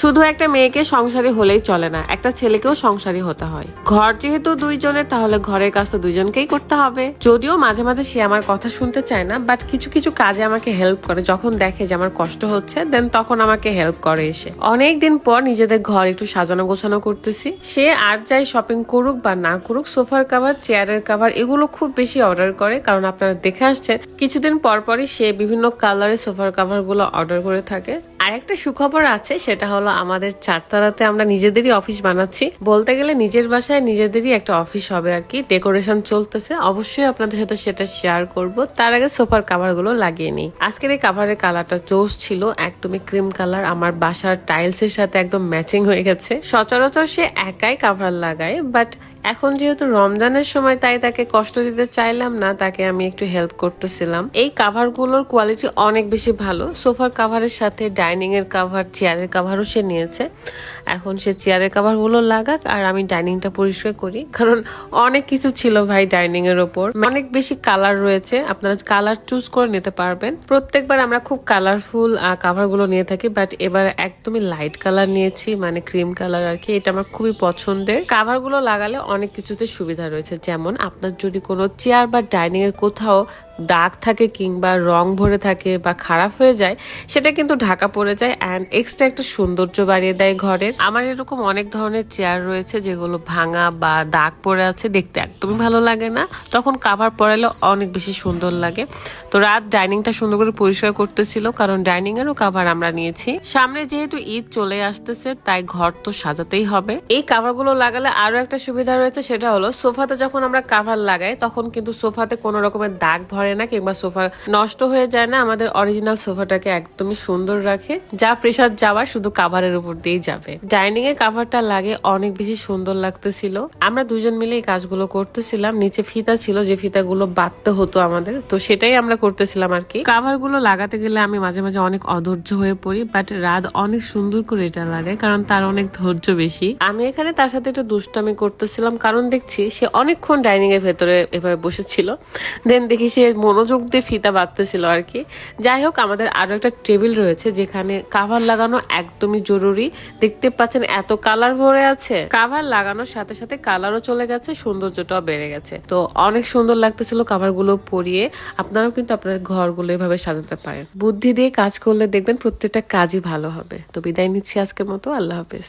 শুধু একটা মেয়েকে সংসারী হলেই চলে না, একটা ছেলেকেও সংসারী হতে হয়। ঘর যেহেতু দুইজনের, তাহলে ঘরের কাজ তো দুইজনকেই করতে হবে। যদিও মাঝে মাঝে সে আমার কথা শুনতে চায় না বাট কিছু কিছু কাজে আমাকে হেল্প করে। যখন দেখে যে আমার কষ্ট হচ্ছে দেন তখন আমাকে হেল্প করে এসে। অনেক দিন পর নিজেদের ঘর একটু সাজানো গোছানো করতেছি। সে আর যাই শপিং করুক বা না করুক সোফার কাভার চেয়ারের কাভার এগুলো খুব বেশি অর্ডার করে। কারণ আপনারা দেখে আসছেন, কিছুদিন পর পরই সে বিভিন্ন কালারের সোফার কাভারগুলো অর্ডার করে থাকে। আর একটা সুখবর আছে, সেটা হলো আমাদের চারতলাতে আমরা নিজেদেরই অফিস বানাচ্ছি। বলতে গেলে নিজের বাসায় নিজেদেরই একটা অফিস হবে আর কি। ডেকোরেশন চলতেছে। অবশ্যই আপনাদের সাথে সেটা শেয়ার করব। তার আগে সোফার কাভারগুলো লাগিয়ে নিই। আজকের এই কাভারের কালারটা চোস ছিল, একদমই ক্রিম কালার আমার বাসার টাইলস এর সাথে একদম ম্যাচিং হয়ে গেছে। সচরাচর সে একাই কাভার লাগায় বাট এখন যেহেতু রমজানের সময় তাই তাকে কষ্ট দিতে চাইলাম না, তাকে আমি একটু হেল্প করতেছিলাম। এই কাভারগুলোর কোয়ালিটি অনেক বেশি ভালো। সোফার কাভারের সাথে ডাইনিং এর কাভার চেয়ারের কাভারও সে নিয়েছে। এখন সে চেয়ারের কাভারগুলো লাগাক আর আমি ডাইনিংটা পরিষ্কার করি। কারণ অনেক কিছু ছিল ভাই ডাইনিং এর ওপর। অনেক বেশি কালার রয়েছে। আপনারা কালার চুজ করে নিতে পারবেন। প্রত্যেকবার আমরা খুব কালারফুল কাভারগুলো নিয়ে থাকি বাট এবার একদমই লাইট কালার নিয়েছি মানে ক্রিম কালার আর কি। এটা আমার খুবই পছন্দের। কাভারগুলো লাগালে অনেক কিছুতে সুবিধা রয়েছে। যেমন আপনার যদি কোনো চেয়ার বা ডাইনিং এর কোথাও দাগ থাকে কিংবা রং ভরে থাকে বা খারাপ হয়ে যায়, সেটা কিন্তু ঢাকা পড়ে যায় অ্যান্ড এক্সট্রা একটা সৌন্দর্য বাড়িয়ে দেয় ঘরের। আমার এরকম অনেক ধরনের চেয়ার রয়েছে যেগুলো ভাঙা বা দাগ পড়ে আছে, দেখতে একদমই ভালো লাগে না। তখন কাভার পরালে অনেক বেশি সুন্দর লাগে। তো রাত ডাইনিংটা সুন্দর করে পরিষ্কার করতেছিল, কারণ ডাইনিং এরও কাভার আমরা নিয়েছি। সামনে যেহেতু ঈদ চলে আসতেছে, তাই ঘর তো সাজাতেই হবে। এই কাভারগুলো লাগালে আরও একটা সুবিধা রয়েছে, সেটা হলো সোফাতে যখন আমরা কাভার লাগাই, তখন কিন্তু সোফাতে কোনো রকমের দাগ ভরে না কিংবা সোফা নষ্ট হয়ে যায় না, আমাদের অরিজিনাল সোফাটাকে একদমই সুন্দর রাখে। যা প্রেসার যাওয়া শুধু কাভারের উপর দিয়েই যাবে। ডাইনিং এর কাভারটা লাগে, অনেক বেশি সুন্দর লাগতেছিল। আমরা দুজন মিলে এই কাজগুলো করতেছিলাম, নিচে ফিতা ছিল, যে ফিতাগুলো বাঁধতে হতো আমাদের, তো সেটাই আমরা করতেছিলাম আর কি। কাভারগুলো লাগাতে গেলে আমি মাঝে মাঝে অনেক অধৈর্য হয়ে পড়ি বাট রাত অনেক সুন্দর করে এটা লাগে, কারণ তার অনেক ধৈর্য বেশি। আমি এখানে তার সাথে একটু দুষ্টামি করতেছিলাম, কারণ দেখছি সে অনেকক্ষণ ডাইনিং এর ভেতরে এভাবে বসেছিল। দেন দেখি সে মনোযোগ দিয়ে ফিতা বাঁধতেছিল আর কি। যাই হোক, আমাদের আরও একটা টেবিল রয়েছে যেখানে কাভার লাগানো একদমই জরুরি। দেখতে পাচ্ছেন এত কালার ভরে আছে। কাভার লাগানোর সাথে সাথে কালারও চলে গেছে, সৌন্দর্যটাও বেড়ে গেছে। তো অনেক সুন্দর লাগতেছিল কাভারগুলো পরিয়ে। আপনারাও কিন্তু আপনার ঘরগুলো এভাবে সাজাতে পারেন। বুদ্ধি দিয়ে কাজ করলে দেখবেন প্রত্যেকটা কাজই ভালো হবে। তো বিদায় নিচ্ছি আজকের মতো। আল্লাহ হাফেজ।